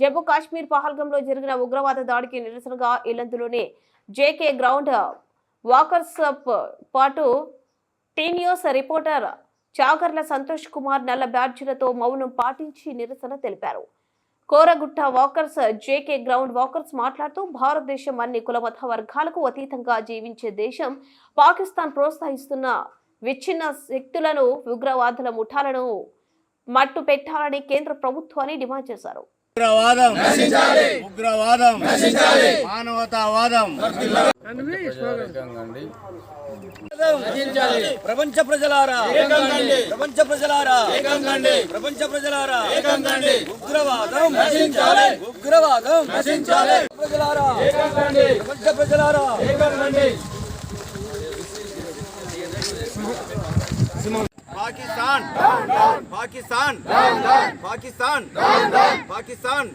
జమ్మూ కాశ్మీర్ పహల్గంలో జరిగిన ఉగ్రవాద దాడికి నిరసనగా ఇల్లందులోని జేకే గ్రౌండ్ వాకర్స్ పాటు T News reporter Chagarla Santosh Kumar నల్ల బ్యాడ్జీలతో మౌనం పాటించి నిరసన తెలిపారు. Koragutta walkers JK ground walkers మాట్లాడుతూ భారతదేశం అన్ని కులమత వర్గాలకు అతీతంగా జీవించే దేశం పాకిస్తాన్ ప్రోత్సహిస్తున్న విచ్ఛిన్న శక్తులను ఉగ్రవాదుల ముఠాలను మట్టు పెట్టాలని కేంద్ర ప్రభుత్వాన్ని డిమాండ్ చేశారు. ఉగ్రవాదం. ఉగ్రవాదం. మానవతావాదం. ప్రపంచ ప్రజలారా. ప్రపంచ ప్రజలారా. ప్రపంచ ప్రజలారా. ఉగ్రవాదం. ఉగ్రవాదం. ప్రజలారా. ప్రపంచ ప్రజలారా. పాకిస్తాన్. పాకిస్తాన్. పాకిస్తాన్. పాకిస్తాన్.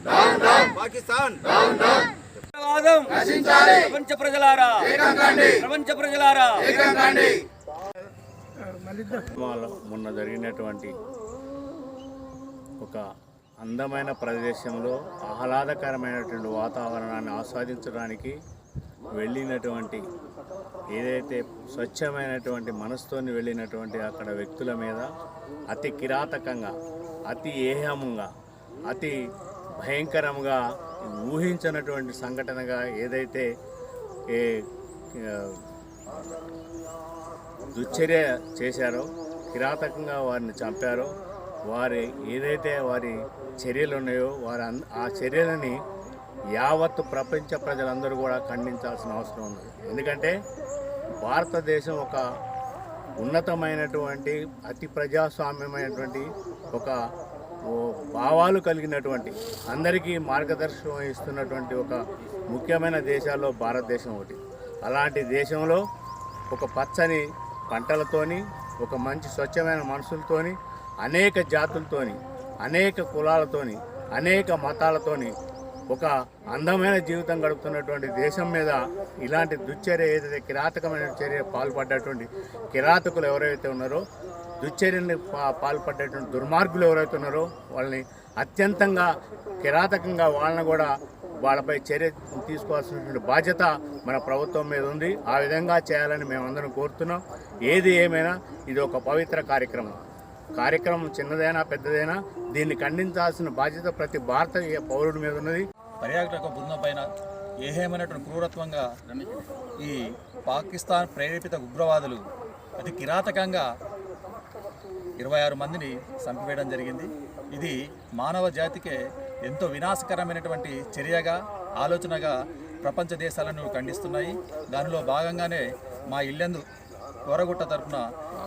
పాకిస్తాన్. ప్రపంచ ప్రజలారా. ప్రపంచ ప్రజలారా. మొన్న జరిగినటువంటి ఒక అందమైన ప్రదేశంలో ఆహ్లాదకరమైనటువంటి వాతావరణాన్ని ఆస్వాదించడానికి వెళ్ళినటువంటి ఏదైతే స్వచ్ఛమైనటువంటి మనసుతోని వెళ్ళినటువంటి అక్కడ వ్యక్తుల మీద అతి కిరాతకంగా అతి ఏహముగా అతి భయంకరంగా ఊహించినటువంటి సంఘటనగా ఏదైతే ఏ దుశ్చర్య చేశారో కిరాతకంగా వారిని చంపారో వారి ఏదైతే వారి చర్యలు ఉన్నాయో వారి అన్- ఆ చర్యలని యావత్తు ప్రపంచ ప్రజలందరూ కూడా ఖండించాల్సిన అవసరం ఉంది. ఎందుకంటే భారతదేశం ఒక ఉన్నతమైనటువంటి అతి ప్రజాస్వామ్యమైనటువంటి ఒక భావాలు కలిగినటువంటి అందరికీ మార్గదర్శకం ఇస్తున్నటువంటి ఒక ముఖ్యమైన దేశాల్లో భారతదేశం ఒకటి. అలాంటి దేశంలో ఒక పచ్చని పంటలతోని ఒక మంచి స్వచ్ఛమైన మనుషులతోని అనేక జాతులతోని అనేక కులాలతోని అనేక మతాలతోని ఒక అందమైన జీవితం గడుపుతున్నటువంటి దేశం మీద ఇలాంటి దుశ్చర్య ఏదైతే కిరాతకమైన చర్య పాల్పడ్డటువంటి కిరాతకులు ఎవరైతే ఉన్నారో దుశ్చర్యని పాల్పడ్డటువంటి దుర్మార్గులు ఎవరైతే ఉన్నారో వాళ్ళని అత్యంతంగా కిరాతకంగా వాళ్ళని కూడా వాళ్ళపై చర్య తీసుకోవాల్సినటువంటి బాధ్యత మన ప్రభుత్వం మీద ఉంది. ఆ విధంగా చేయాలని మేమందరం కోరుతున్నాం. ఏది ఏమైనా ఇది ఒక పవిత్ర కార్యక్రమం. కార్యక్రమం చిన్నదైనా పెద్దదైనా దీన్ని ఖండించాల్సిన బాధ్యత ప్రతి భారతీయ పౌరుడి మీద ఉన్నది. పర్యాటక బృందం పైన ఏహేమైనటువంటి క్రూరత్వంగా ఈ పాకిస్తాన్ ప్రేరేపిత ఉగ్రవాదులు అతి కిరాతకంగా ఇరవై ఆరు మందిని చంపివేయడం జరిగింది. ఇది మానవ జాతికే ఎంతో వినాశకరమైనటువంటి చర్యగా ఆలోచనగా ప్రపంచ దేశాలను ఖండిస్తున్నాయి. దానిలో భాగంగానే మా ఇల్లెందు కోరగుట్ట తరఫున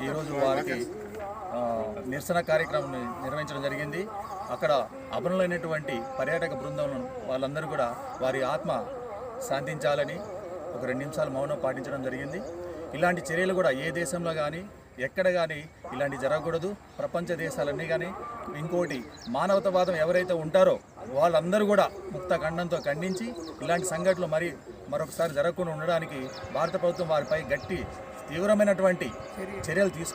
ఈరోజు వారికి నిరసన కార్యక్రమం నిర్వహించడం జరిగింది. అక్కడ అమరులైనటువంటి పర్యాటక బృందం వాళ్ళందరూ కూడా వారి ఆత్మ శాంతించాలని ఒక రెండు నిమిషాలు మౌనం పాటించడం జరిగింది. ఇలాంటి చర్యలు కూడా ఏ దేశంలో కానీ ఎక్కడ కానీ ఇలాంటి జరగకూడదు. ప్రపంచ దేశాలన్నీ కానీ ఇంకోటి మానవతావాదం ఎవరైతే ఉంటారో వాళ్ళందరూ కూడా ముక్త ఖండంతో ఖండించి ఇలాంటి సంఘటనలు మరి మరొకసారి జరగకుండా ఉండడానికి భారత ప్రభుత్వం వారిపై గట్టి తీవ్రమైనటువంటి చర్యలు తీసుకు